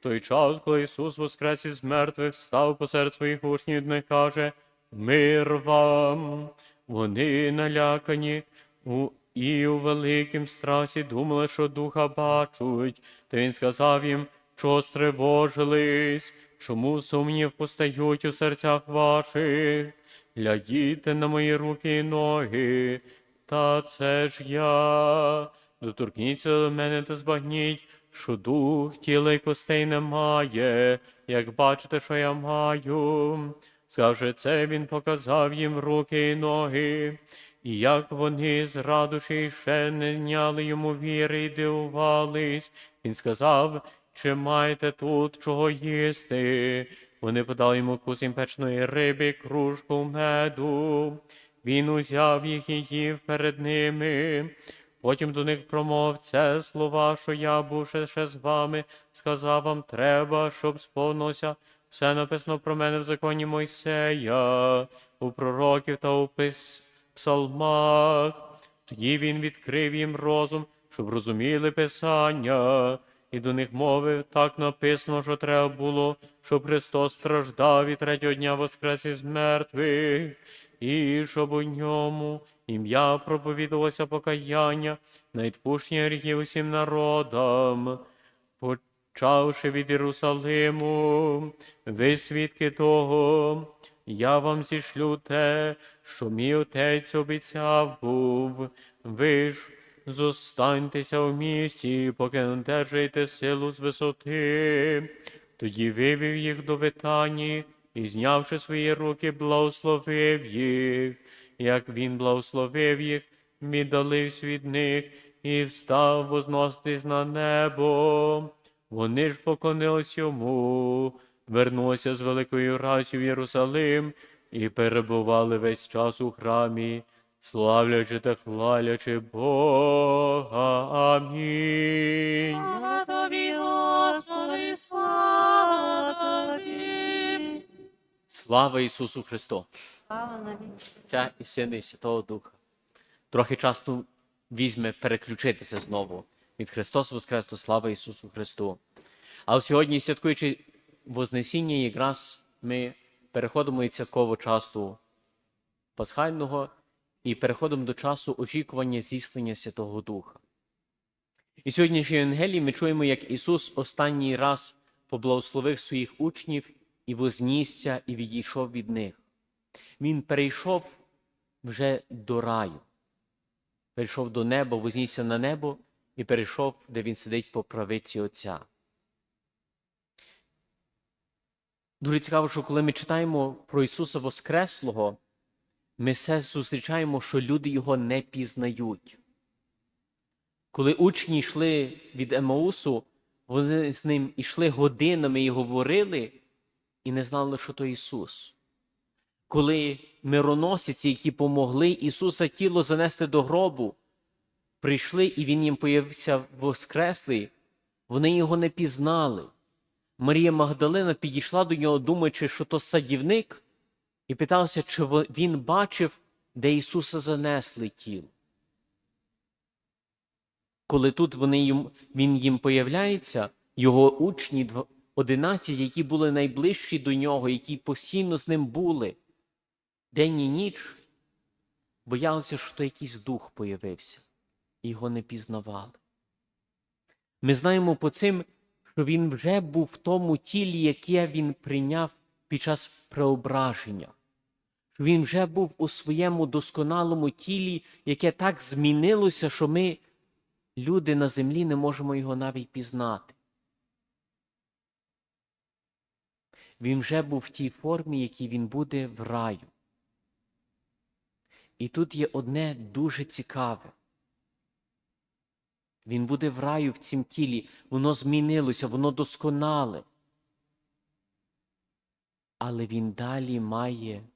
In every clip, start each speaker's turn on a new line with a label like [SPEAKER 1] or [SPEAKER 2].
[SPEAKER 1] той час, коли Ісус воскрес із мертвих, став посеред своїх учнів і каже, Мир вам. Вони налякані у, і у великім страсі думали, що духа бачуть. Та він сказав їм, що стривожились, чому сумнів постають у серцях ваших. Глядіте на мої руки і ноги, та це ж я. Доторкніться до мене та збагніть, що дух тіла й костей немає, як бачите, що я маю. Скаже це, він показав їм руки і ноги, і як вони з радощі ще не няли йому віри і дивувались. Він сказав, чи маєте тут чого їсти? Вони подали йому кусень печної риби, кружку меду. Він узяв їх і їв перед ними. Потім до них промов це слова, що я, бувши ще з вами, сказав вам, треба, щоб сповнилося все написано про мене в законі Мойсея, у пророків та у пис... псалмах. Тоді він відкрив їм розум, щоб розуміли Писання, і до них мовив так написано, що треба було, щоб Христос страждав і третього дня воскрес із мертвих, і щоб у ньому ім'я проповідувалося покаяння на відпущення гріхів усім народам. Почавши від Єрусалиму, ви свідки того, я вам зішлю те, що мій отець обіцяв був. Ви ж зостаньтеся в місті, поки не одержаєте силу з висоти. Тоді вивів їх до Витані і, знявши свої руки, благословив їх. Як він благословив їх, віддалився від них і встав возноситись на небо. Вони ж поклонились йому, вернулися з великою радістю в Єрусалим і перебували весь час у храмі, славлячи та хвалячи Бога. Амінь.
[SPEAKER 2] Слава тобі, Господи, слава тобі.
[SPEAKER 1] Слава Ісусу Христу!
[SPEAKER 2] Слава.
[SPEAKER 1] Отця і Сина, і Святого Духа. Трохи часу візьме переключитися знову від Христос Воскрес до слава Ісусу Христу. Але сьогодні, святкуючи Вознесіння, якраз ми переходимо від святкового часу Пасхального і переходимо до часу очікування зіслення Святого Духа. І сьогоднішній Євангелії ми чуємо, як Ісус останній раз поблагословив своїх учнів і вознісся, і відійшов від них. Він перейшов вже до раю, перейшов до неба, вознісся на небо і перейшов, де він сидить по правиці Отця. Дуже цікаво, що коли ми читаємо про Ісуса Воскреслого, ми все зустрічаємо, що люди його не пізнають. Коли учні йшли від Емаусу, вони з ним йшли годинами і говорили, і не знали, що то Ісус. Коли мироносиці, які помогли Ісуса тіло занести до гробу, прийшли і Він їм появився воскреслий, вони його не пізнали. Марія Магдалина підійшла до нього, думаючи, що то садівник, і питалася, чи він бачив, де Ісуса занесли тіло. Коли тут вони їм, він їм появляється, його учні, 11, які були найближчі до нього, які постійно з ним були, день і ніч, боялися, що то якийсь дух появився, і його не пізнавали. Ми знаємо по цим, що він вже був в тому тілі, яке він прийняв під час преображення. Що він вже був у своєму досконалому тілі, яке так змінилося, що ми, люди на землі, не можемо його навіть пізнати. Він вже був в тій формі, якій він буде в раю. І тут є одне дуже цікаве. Він буде в раю в цім тілі, воно змінилося, воно досконале. Але він далі має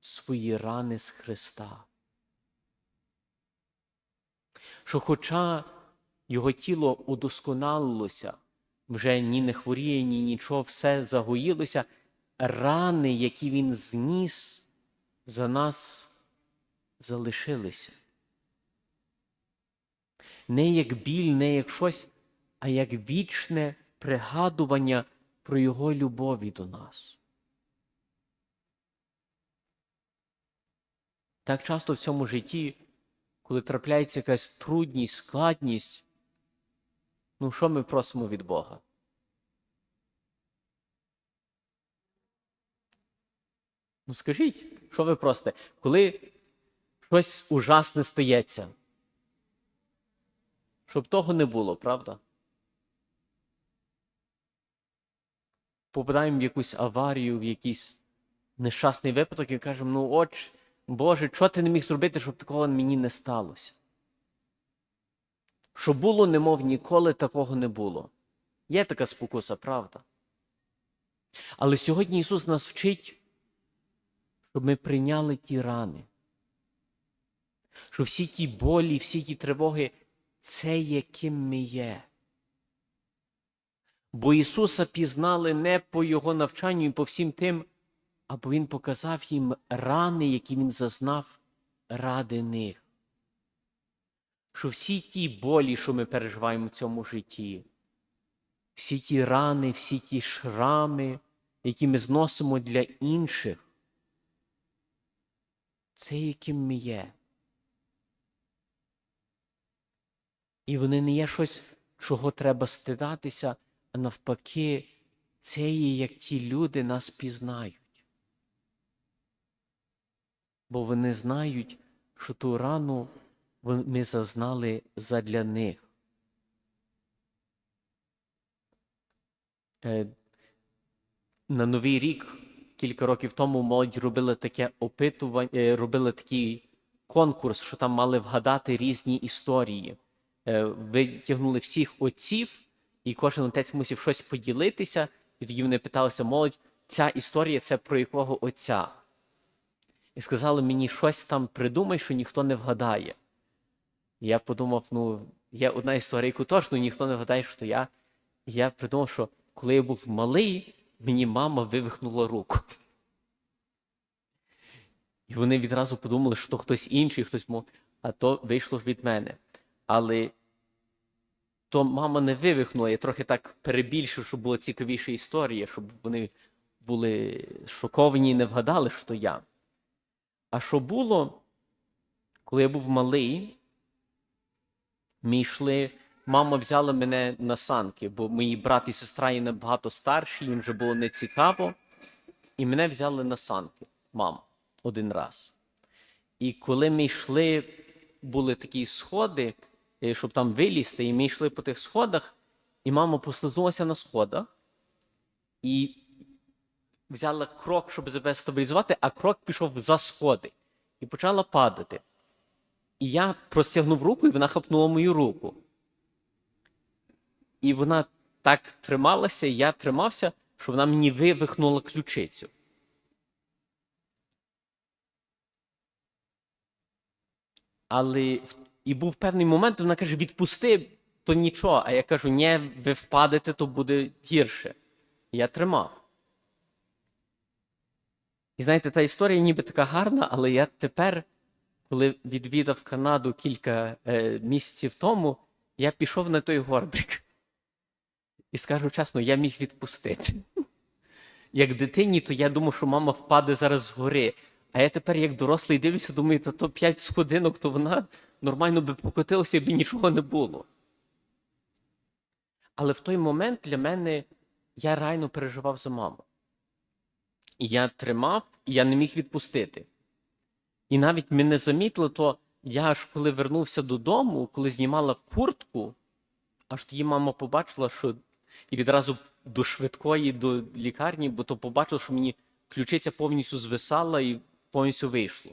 [SPEAKER 1] свої рани з Христа. Що, хоча його тіло удосконалилося, вже ні не хворіє, ні нічого, все загоїлося, рани, які він зніс, за нас залишилися не як біль, не як щось, а як вічне пригадування про Його любові до нас. Так часто в цьому житті, коли трапляється якась трудність, складність, ну що ми просимо від Бога? Ну скажіть, що ви просите? Коли щось ужасне стається, щоб того не було, правда? Попадаємо в якусь аварію, в якийсь нещасний випадок і кажемо, ну от, Боже, що ти не міг зробити, щоб такого мені не сталося? Що було, немов ніколи такого не було. Є така спокуса, правда? Але сьогодні Ісус нас вчить, щоб ми прийняли ті рани. Що всі ті болі, всі ті тривоги це яким ми є. Бо Ісуса пізнали не по Його навчанню і по всім тим, а бо Він показав їм рани, які Він зазнав ради них. Що всі ті болі, що ми переживаємо в цьому житті, всі ті рани, всі ті шрами, які ми зносимо для інших, це яким ми є. І вони не є щось, чого треба стидатися, а навпаки, це є як ті люди нас пізнають. Бо вони знають, що ту рану ми зазнали задля них. Е, На Новий рік кілька років тому молодь робила таке опитування, е, робили такий конкурс, що там мали вгадати різні історії. Е, Витягнули всіх отців, і кожен отець мусив щось поділитися, і тоді вони питалися молодь, ця історія це про якого отця? І сказали мені щось там придумай, що ніхто не вгадає. Я подумав, ну, є одна історія, яку точно ніхто не вгадає, що я. І я придумав, що коли я був малий, мені мама вивихнула руку. І вони відразу подумали, що то хтось інший, хтось мов, а то вийшло від мене. Але то мама не вивихнула, я трохи так перебільшив, щоб була цікавіша історія, щоб вони були шоковані і не вгадали, що то я. А що було, коли я був малий, ми йшли, мама взяла мене на санки, бо мої брат і сестра є набагато старші, їм вже було нецікаво. І мене взяли на санки, мама, один раз. І коли ми йшли, були такі сходи, е, щоб там вилізти, і ми йшли по тих сходах, і мама послизнулася на сходах і взяла крок, щоб себе стабілізувати, а крок пішов за сходи і почала падати. І я простягнув руку, і вона хапнула мою руку. І вона так трималася, і я тримався, що вона мені вивихнула ключицю. Але і був певний момент, вона каже: відпусти, то нічого. А я кажу, ні, ви впадете, то буде гірше. Я тримав. І знаєте, та історія ніби така гарна, але я тепер, коли відвідав Канаду кілька е, місяців тому, я пішов на той горбик. І скажу чесно, я міг відпустити. Як дитині, то я думав, що мама впаде зараз з гори. А я тепер, як дорослий, дивлюся, думаю, то то п'ять сходинок, то вона нормально би покотилася, якби нічого не було. Але в той момент для мене я реально переживав за маму. І я тримав, і я не міг відпустити. І навіть мене замітили, то я аж коли вернувся додому, коли знімала куртку, аж тоді мама побачила, що і відразу до швидкої, до лікарні, бо то побачила, що мені ключиця повністю звисала і повністю вийшло.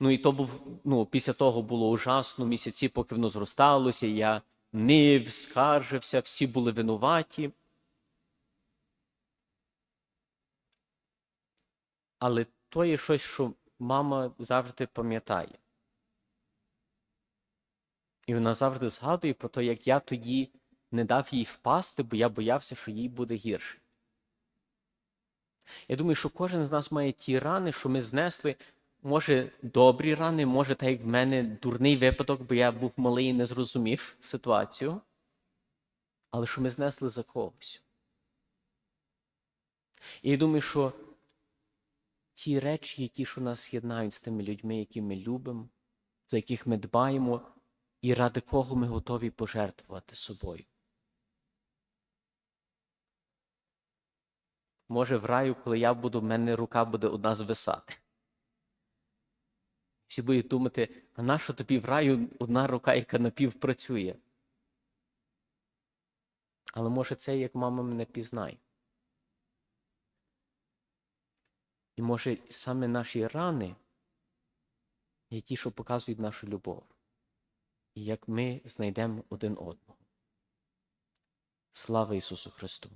[SPEAKER 1] Ну і то був, ну, після того було ужасно, місяці, поки воно зросталося, я нив, скаржився, всі були винуваті. Але то є щось, що мама завжди пам'ятає. І вона завжди згадує про те, як я тоді не дав їй впасти, бо я боявся, що їй буде гірше. Я думаю, що кожен з нас має ті рани, що ми знесли, може, добрі рани, може, так як в мене дурний випадок, бо я був малий і не зрозумів ситуацію. але що ми знесли за когось. І я думаю, що ті речі, які що нас єднають з тими людьми, які ми любимо, за яких ми дбаємо, і ради кого ми готові пожертвувати собою. Може, в раю, коли я буду, в мене рука буде одна звисати. Всі будуть думати, а нащо тобі в раю одна рука, яка напівпрацює? Але може це як мама мене пізнає. І може саме наші рани є ті, що показують нашу любов. І як ми знайдемо один одного. Слава Ісусу Христу!